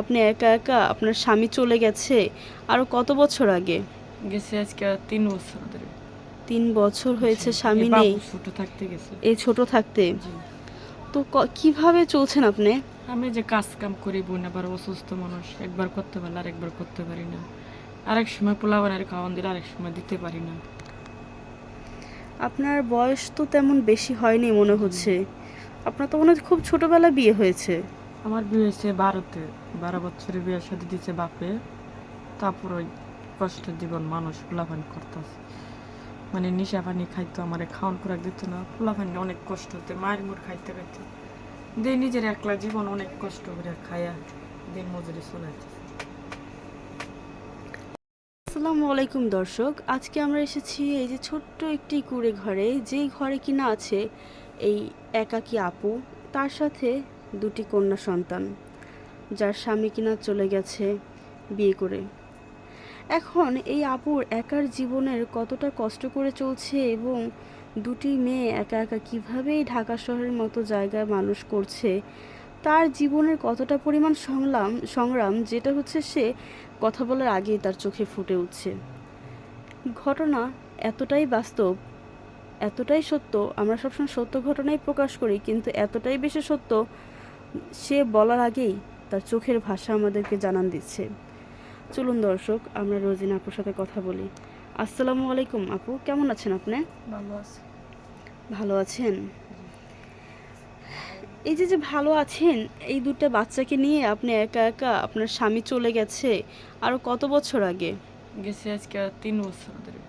আপনি একা একা আপনার স্বামী চলে গেছে আরও কত বছর আগে? গেছে আজকে তিন বছর ধরে। তিন বছর হয়েছে স্বামী নেই। ছোট থাকতে গেছে। এই ছোট থাকতে? তো কীভাবে চলছেন আপনি? আমি যে কাজ কাম করি বোন আবার অসুস্থ মানুষ একবার করতে পারলে আর একবার করতে পারি না। আরেক সময় পোলাবানের খাওয়ান দিলে আরেক সময় দিতে পারি না। আপনার বয়স তো তেমন বেশি হয়নি মনে হচ্ছে। আপনার তো মনে হচ্ছে খুব ছোটবেলা বিয়ে হয়েছে। আমার বিয়ে হয়েছে বারোতে। বারো বছরে বিয়ের সাথে দিচ্ছে বাপে। তারপর ওই কষ্টের জীবন মানুষ পোলাপান করতেছে। মানে নিশা পানি খাইতো, আমার খাওয়ান খোরাক দিত না। পোলাপানি অনেক কষ্ট হতে মায়ের মুড় খাইতে খাইতে। দিয়ে নিজের একলা জীবন অনেক কষ্ট করে খায়া দিন মজুরি চলাইতেছে। আসসালামু আলাইকুম দর্শক, আজকে আমরা এসেছি এই যে ছোট্ট একটি কুড়ে ঘরে। যেই ঘরে কিনা আছে এই একাকী আপু, তার সাথে দুটি কন্যা সন্তান, যার স্বামী কিনা চলে গেছে বিয়ে করে। এখন এই আপুর একার জীবনের কতটা কষ্ট করে চলছে এবং দুটি মেয়ে একা একা কীভাবে ঢাকা শহরের মতো জায়গায় মানুষ করছে, তার জীবনের কতটা পরিমাণ সংগ্রাম সংগ্রাম, যেটা হচ্ছে সে কথা বলার আগেই তার চোখে ফুটে উঠছে। ঘটনা এতটাই বাস্তব, এতটাই সত্য, আমরা সবসময় সত্য ঘটনাই প্রকাশ করি, কিন্তু এতটাই বেশি সত্য সে বলার আগেই তার চোখের ভাষা আমাদেরকে জানান দিচ্ছে। চলুন দর্শক আমরা রোজিনা আপুর সাথে কথা বলি। আসসালামু আলাইকুম আপু কেমন আছেন আপনি? ভালো আছে। ভালো আছেন? এই যে যে ভালো আছেন এই দুটো বাচ্চাকে নিয়ে আপনি একা একা আপনার স্বামী চলে গেছে আরও কত বছর আগে? গেছে আজকে তিন বছর ধরে।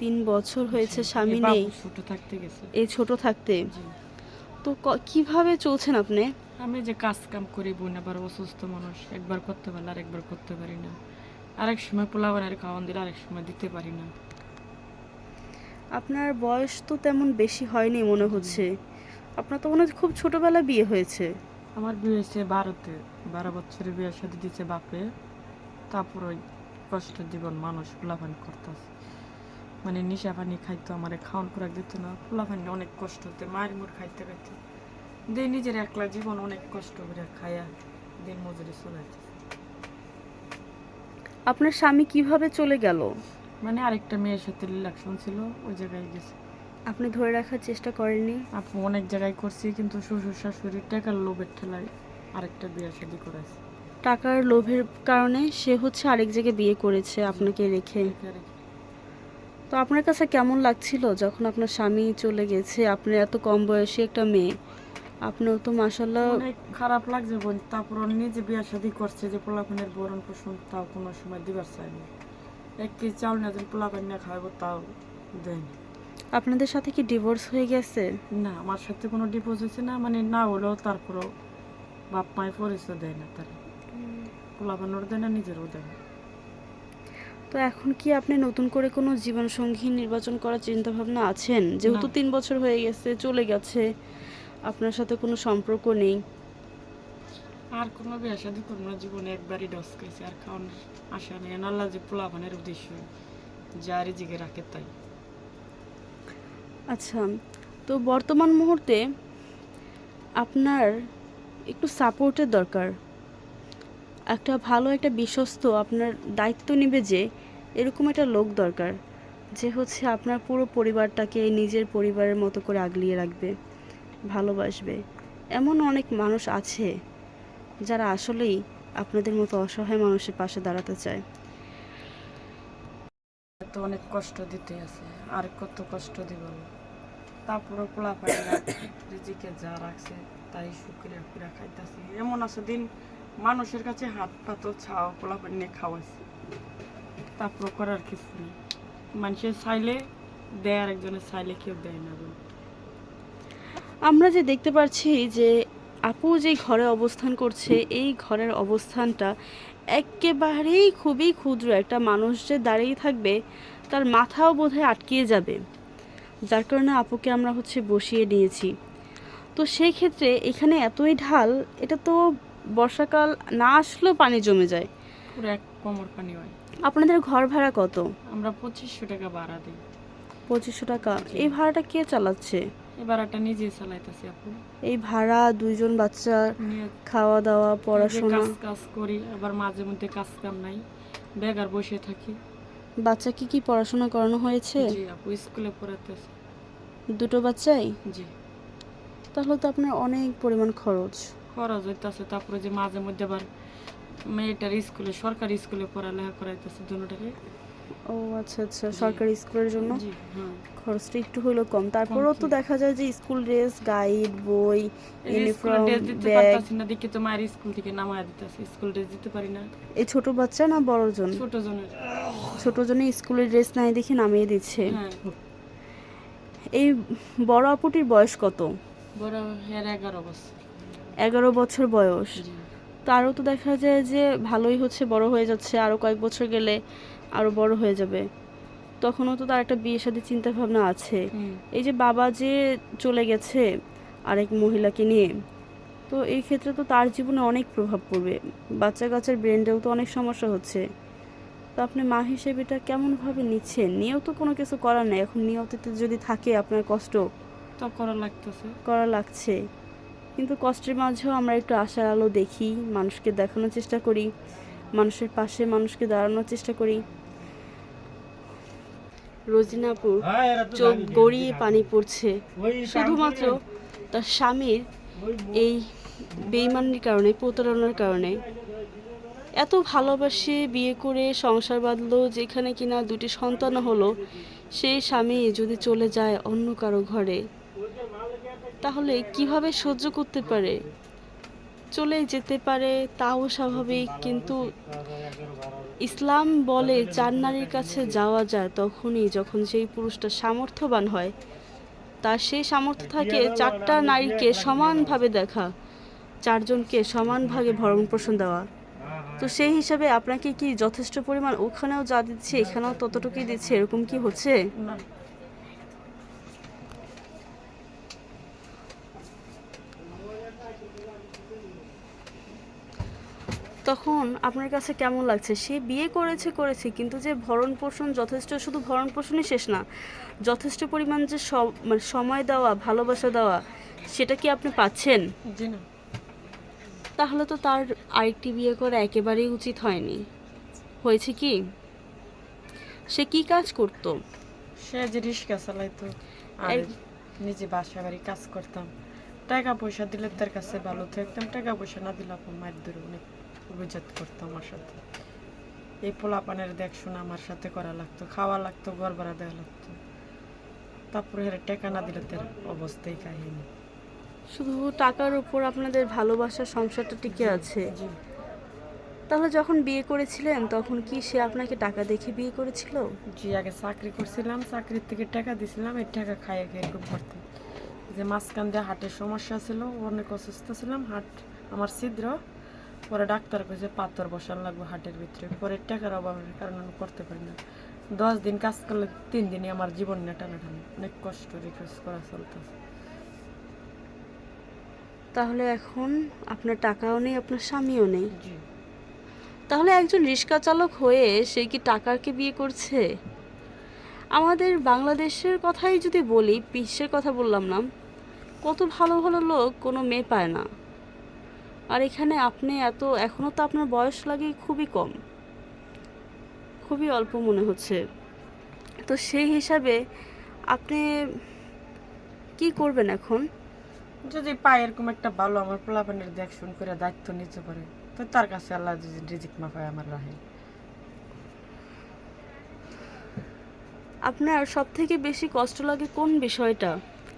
তিন বছর হয়েছে স্বামী নেই। ছোট থাকতে গেছে। এই ছোট থাকতে। তো কীভাবে চলছেন আপনি? আমি যে কাজ কাম করি বোন আবার অসুস্থ মানুষ একবার করতে পারলে আর একবার করতে পারি না। আরেক সময় পোলাবানের খাওয়ান দিলে আরেক সময় দিতে পারি না। আপনার বয়স তো তেমন বেশি হয়নি মনে হচ্ছে। আপনার তো মনে হচ্ছে খুব ছোটবেলা বিয়ে হয়েছে। আমার বিয়ে হয়েছে বারোতে। বারো বছরের বিয়ের সাথে দিচ্ছে বাপে। তারপর ওই কষ্ট জীবন মানুষ পোলাপান করতেছে। মানে নিশা পানি খাইতো আমার খাওয়ান খোরাক দিত না। পোলাপানি অনেক কষ্ট হতে মায়ের মুড় খাইতে খাইতে। দিয়ে নিজের একলা জীবন অনেক কষ্ট করে খায়া দিন মজুরি চলাইতেছে। আপনার স্বামী কীভাবে চলে গেল? মানে আরেকটা মেয়ের সাথে রিলাকশন ছিল ওই জায়গায় গেছে। আপনি ধরে রাখার চেষ্টা করেননি? আপু অনেক জায়গায় করছি কিন্তু শ্বশুর শাশুড়ি টাকার লোভের ঠেলায় আরেকটা বিয়ে শাদি করেছে টাকার লোভের কারণে সে হচ্ছে আরেক জায়গায় বিয়ে করেছে আপনাকে রেখে। তো আপনার কাছে কেমন লাগছিল যখন আপনার স্বামী চলে গেছে? আপনি এত কম বয়সী একটা মেয়ে। আপনিও তো মাসাল্লাহ অনেক খারাপ লাগছে বোন তারপর নিজে বিয়ে শাদি করছে যে পোলাপানের বরণ পোষণ তাও কোনো সময় দিবার চায়নি এক কেজি চাউল না যেন পোলাপান না খাওয়াবো তাও দেয়নি আপনাদের সাথে কি ডিভোর্স হয়ে গেছে? না আমার সাথে কোনো ডিভোর্স হয়েছে না মানে না হলেও তারপরও বাপ মায়ের পরিচয় দেয় না তারা। পোলাপানোর দেয় না নিজেরও দেয় না। তো এখন কি আপনি নতুন করে কোনো জীবন সঙ্গী নির্বাচন করার চিন্তা ভাবনা আছেন? যেহেতু তিন বছর হয়ে গেছে চলে গেছে। আপনার সাথে কোনো সম্পর্ক নেই? আর কোনো বিয়ে শাদি করব না জীবনে একবারই ডস খাইছে আর খাওয়ানোর আশা নেই। আল্লাহ যে পোলাপানের উদ্দেশ্য যারই জিগে রাখে তাই। আচ্ছা তো বর্তমান মুহূর্তে আপনার একটু সাপোর্টের দরকার। একটা ভালো একটা বিশ্বস্ত আপনার দায়িত্ব নেবে যে এরকম একটা লোক দরকার যে হচ্ছে আপনার পুরো পরিবারটাকে নিজের পরিবারের মতো করে আগলিয়ে রাখবে। ভালোবাসবে। এমন অনেক মানুষ আছে যারা আসলেই আপনাদের মতো অসহায় মানুষের পাশে দাঁড়াতে চায়। তো অনেক কষ্ট দিতে আছে, আর কত কষ্ট দিব তারপরে পোলা পাইলা রিজিকে যা রাখছে তাই শুক্রিয়া করে খাইতেছে। এমন আছে দিন মানুষের কাছে হাত পাতো ছাও পোলা পানি খাওয়াইছে। তারপর করার কিছু নেই। মানুষের চাইলে দেয় আর একজনের চাইলে কেউ দেয় না বোন। আমরা যে দেখতে পাচ্ছি যে আপু যে ঘরে অবস্থান করছে এই ঘরের অবস্থানটা একেবারেই খুবই ক্ষুদ্র। একটা মানুষ যে দাঁড়িয়ে থাকবে তার মাথাও বোধহয় আটকিয়ে যাবে। যার কারণে আপুকে আমরা হচ্ছে বসিয়ে নিয়েছি তো সেই ক্ষেত্রে এখানে এতই ঢাল এটা তো বর্ষাকাল না আসলেও পানি জমে যায়। পুরো এক কোমর পানি হয়। আপনাদের ঘর ভাড়া কত? আমরা পঁচিশশো টাকা ভাড়া দিই। পঁচিশশো টাকা। এই ভাড়াটা কে চালাচ্ছে? এবার একটা নিজেই চালাইতেছি আপু। এই ভাড়া দুইজন বাচ্চা খাওয়া দাওয়া পড়াশোনা। কাজ কাজ করি আবার মাঝে মধ্যে কাজ কাম নাই বেকার বসে থাকি। বাচ্চা কি কি পড়াশোনা করানো হয়েছে? জি আপু স্কুলে পড়াতেছি দুটো বাচ্চাই? জি। তাহলে তো আপনার অনেক পরিমাণ খরচ। খরচ হইতাছে তারপরে যে মাঝে মধ্যে আবার মেয়েটার স্কুলে সরকারি স্কুলে পড়ালেখা করাইতেছে দুটাকে। ও আচ্ছা আচ্ছা সরকারি স্কুলের জন্য? হ্যাঁ। খরচটা একটু হলেও কম। তারপরেও তো দেখা যায় যে স্কুল ড্রেস গাইড বই ইউনিফর্ম ব্যাগ। না দেখে তো মায়ের স্কুল থেকে নামায় দিতেছি। স্কুল ড্রেস দিতে পারি না। এই ছোট বাচ্চা না বড়জন ছোট জনের। ছোট জনে স্কুলের ড্রেস নাই দেখে নামিয়ে দিচ্ছে। হ্যাঁ। এই বড় আপুটির বয়স কত? বড় এগারো বছর। বয়স। তারও তো দেখা যায় যে ভালোই হচ্ছে বড় হয়ে যাচ্ছে। আরও কয়েক বছর গেলে আরও বড় হয়ে যাবে। তখনও তো তার একটা বিয়ে শাদী চিন্তা ভাবনা আছে এই যে বাবা যে চলে গেছে আরেক মহিলাকে নিয়ে তো এই ক্ষেত্রে তো তার জীবনে অনেক প্রভাব পড়বে। বাচ্চা কাচ্চার ব্রেনটাও তো অনেক সমস্যা হচ্ছে। তো আপনি মা হিসেবে এটা কেমনভাবে নিচ্ছেন? নিয়েও তো কোনো কিছু করার নেই। এখন নিয়তিতে যদি থাকে আপনার কষ্ট তো করা লাগতেছে। করা লাগছে। কিন্তু কষ্টের মাঝেও আমরা একটু আশার আলো দেখি মানুষকে দেখানোর চেষ্টা করি মানুষের পাশে মানুষকে দাঁড়ানোর চেষ্টা করি। রোজিনাপুর চোখ গড়িয়ে পানি পড়ছে। শুধুমাত্র তার স্বামীর এই বেইমানির কারণে প্রতারণার কারণে। এত ভালোবাসে বিয়ে করে সংসার বাঁধলো যেখানে কিনা দুটি সন্তান হলো সেই স্বামী যদি চলে যায় অন্য কারও ঘরে তাহলে কীভাবে সহ্য করতে পারে? চলে যেতে পারে, তাও স্বাভাবিক। কিন্তু ইসলাম বলে চার নারীর কাছে যাওয়া যায় তখনই যখন সেই পুরুষটা সামর্থ্যবান হয়। তার সেই সামর্থ্য থাকে চারটা নারীকে সমানভাবে দেখা, চারজনকে সমানভাবে ভরণ পোষণ দেওয়া। তো সেই হিসাবে আপনাকে কি যথেষ্ট পরিমাণ ওখানেও যা দিচ্ছে, এখানেও ততটুকুই দিচ্ছে, এরকম কি হচ্ছে? তখন আপনার কাছে কেমন লাগছে? সে বিয়ে করেছে করেছে কিন্তু যে ভরণ পোষণ যথেষ্ট শুধু ভরণ পোষণই শেষ না। যথেষ্ট পরিমাণ যে মানে সময় দেওয়া ভালোবাসা দেওয়া সেটা কি আপনি পাচ্ছেন? তাহলে তো তার আরেকটি বিয়ে করা একেবারেই উচিত হয়নি। হয়েছে কি? সে কি কাজ করত? সে যে রিক্সা চালাইতো আর নিজে বাসা বাড়ি কাজ করতাম। টাকা পয়সা দিলে তার কাছে ভালো থাকতাম টাকা পয়সা না দিলে আপন মায়ের ধরে অনেক অভিজাত করতো আমার সাথে। এই পোলাপানের দেখশোনা আমার সাথে করা লাগতো খাওয়া লাগতো ঘর ভাড়া দেওয়া লাগতো। তারপরে হেরে টাকা না দিলে তার অবস্থাই কাহিনী। শুধু টাকার উপর আপনাদের ভালোবাসার সংসারটা টিকে আছে? তাহলে যখন বিয়ে করেছিলেন তখন কি সে আপনাকে টাকা দেখে বিয়ে করেছিল? জি আগে চাকরি করছিলাম চাকরির থেকে টাকা দিছিলাম এই টাকা খাইয়ে খেয়ে এরকম করতাম যে মাঝখান দিয়ে হাটের সমস্যা ছিল অনেক অসুস্থ ছিলাম হাট আমার ছিদ্র পরে ডাক্তার কইছে পাথর বসান লাগবে হাটের ভিতরে। পরে টাকার অভাবের কারণে আমি করতে পারি না। দশ দিন কাজ করলে তিন দিনে আমার জীবন নিয়ে টানাটানি। অনেক কষ্ট রিকোয়েস্ট করা চলতেছে। তাহলে এখন আপনার টাকাও নেই আপনার স্বামীও নেই। তাহলে একজন রিক্সা চালক হয়ে সে কি টাকারকে বিয়ে করছে? আমাদের বাংলাদেশের কথাই যদি বলি বিশ্বের কথা বললাম না কত ভালো ভালো লোক কোনো মেয়ে পায় না। আর এখানে আপনি এত এখনও তো আপনার বয়স লাগে খুবই কম। খুবই অল্প মনে হচ্ছে। তো সেই হিসাবে আপনি কি করবেন এখন? যদি পায় এরকম একটা ভালো আমার পোলাপানের দেখশন করে দায়িত্ব নিতে পারে তো তার কাছে আল্লাহ যদি রিজিক মাফায় আমার রাহে। আপনার সব থেকে বেশি কষ্ট লাগে কোন বিষয়টা?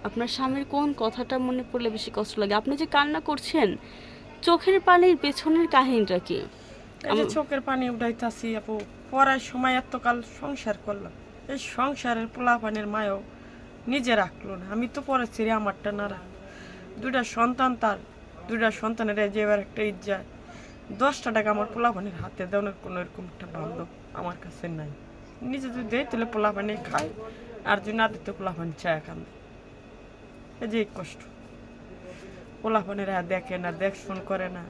আপনার স্বামীর কোন কথাটা মনে পড়লে বেশি কষ্ট লাগে? আপনি যে কান্না করছেন চোখের পানির পেছনের কাহিনীটা কি? আম- চোখের পানি উঠাইতাছি আপু পড়ার সময় এতকাল সংসার করলাম। এই সংসারের পোলা পানির মায়ও নিজে রাখল না। আমি তো পরে ছেড়ে আমারটা না রাখ। দুইটা সন্তান তার দুইটা সন্তানের যে এবার একটা ইজ্জা। দশটা টাকা আমার পোলা পানির হাতে দেওয়ার কোনো এরকম একটা বান্ধব আমার কাছে নাই। নিজে যদি দেয় তাহলে পোলা পানি খায় আর যদি না দিতে পোলা পানি চায় খান এই যে কষ্ট। পোলাপানেরা দেখে না দেখশন করে না।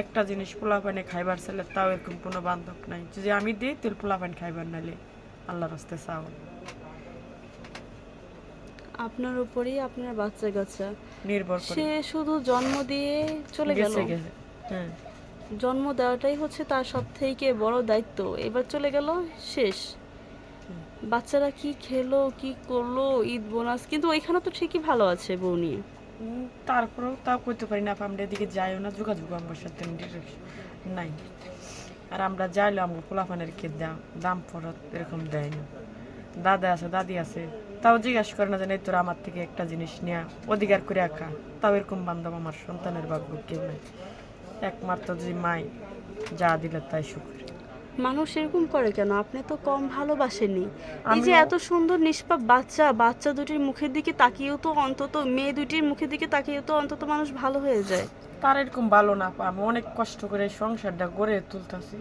একটা জিনিস পোলাপানে খাইবার ছেলে তাও এরকম কোনো বান্ধব নাই। যদি আমি দিই তাহলে পোলাপান খাইবার নালে আল্লাহ রাস্তে চাও। আপনার উপরেই আপনার বাচ্চা কাচ্চা। নির্ভর করে। সে শুধু জন্ম দিয়ে চলে গেল। হ্যাঁ। জন্ম দেওয়াটাই হচ্ছে তার সব থেকে বড় দায়িত্ব। এবার চলে গেল শেষ। বাচ্চারা কি খেলো কি করল ঈদ বোনাস কিন্তু ওইখানে তো ঠিকই ভালো আছে বউ নিয়ে তারপরেও তাও করতে পারি না আমরা এদিকে যাইও না, যোগাযোগ আমার সাথে নাই আর আমরা যাইলে আমরা পোলাপানের কে দাম দাম ফরত এরকম দেয় না। দাদা আছে, দাদি আছে, তাও জিজ্ঞাসা করে না যে "এই তোরা আমার থেকে একটা জিনিস নেয়া অধিকার করে রাখা। তাও এরকম বান্ধব আমার সন্তানের ভাগ্য কেউ নাই। একমাত্র যদি মাই যা দিলে তাই সুখ। মানুষ এরকম করে কেন? আপনি তো কম ভালোবাসেননি এই যে এত সুন্দর নিষ্পাপ বাচ্চা বাচ্চা দুটির মুখের দিকে তাকিয়েও তো অন্তত মেয়ে দুটির মুখের দিকে তাকিয়েও তো অন্তত মানুষ ভালো হয়ে যায়। তার এরকম ভালো না আমি অনেক কষ্ট করে সংসারটা গড়ে তুলতেছি।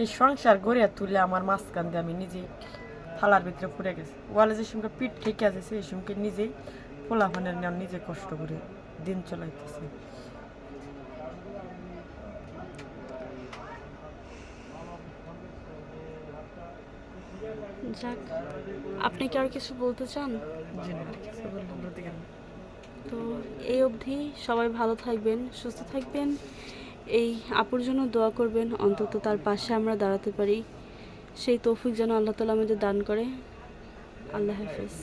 এই সংসার গড়ে তুলে আমার মাঝখান দিয়ে আমি নিজেই থালার ভিতরে পড়ে গেছি। ওয়ালে যে সঙ্গে পিঠ ঠেকে আছে সেই সঙ্গে নিজেই পোলাপানের নাম নিজে কষ্ট করে দিন চলাইতেছি। যাক আপনি কি আর কিছু বলতে চান। তো এই অবধি সবাই ভালো থাকবেন সুস্থ থাকবেন। এই আপুর জন্য দোয়া করবেন অন্তত তার পাশে আমরা দাঁড়াতে পারি। সেই তৌফিক যেন আল্লাহ তালা আমাদের দান করে। আল্লাহ হাফেজ।